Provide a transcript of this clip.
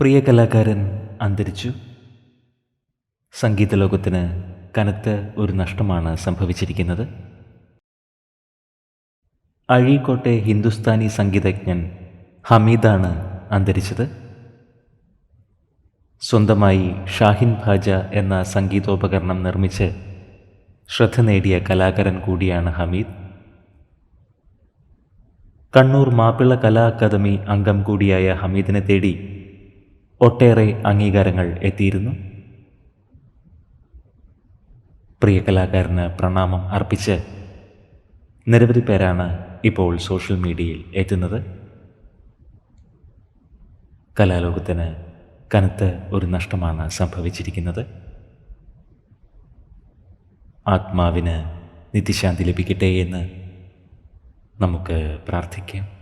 പ്രിയ കലാകാരൻ അന്തരിച്ചു. സംഗീത ലോകത്തിന് കനത്ത ഒരു നഷ്ടമാണ് സംഭവിച്ചിരിക്കുന്നത്. അഴീക്കോട്ടെ ഹിന്ദുസ്ഥാനി സംഗീതജ്ഞൻ ഹമീദാണ് അന്തരിച്ചത്. സ്വന്തമായി ഷാഹിൻ ഭാജ എന്ന സംഗീതോപകരണം നിർമ്മിച്ച് ശ്രദ്ധ നേടിയ കലാകാരൻ കൂടിയാണ് ഹമീദ്. കണ്ണൂർ മാപ്പിള കലാ അക്കാദമി അംഗം കൂടിയായ ഹമീദിനെ തേടി ഒട്ടേറെ അംഗീകാരങ്ങൾ എത്തിയിരുന്നു. പ്രിയ കലാകാരന് പ്രണാമം അർപ്പിച്ച് നിരവധി പേരാണ് ഇപ്പോൾ സോഷ്യൽ മീഡിയയിൽ എത്തുന്നത്. കലാലോകത്തിന് കനത്ത ഒരു നഷ്ടമാണ് സംഭവിച്ചിരിക്കുന്നത്. ആത്മാവിന് നിത്യശാന്തി ലഭിക്കട്ടെ എന്ന് നമുക്ക് പ്രാർത്ഥിക്കാം.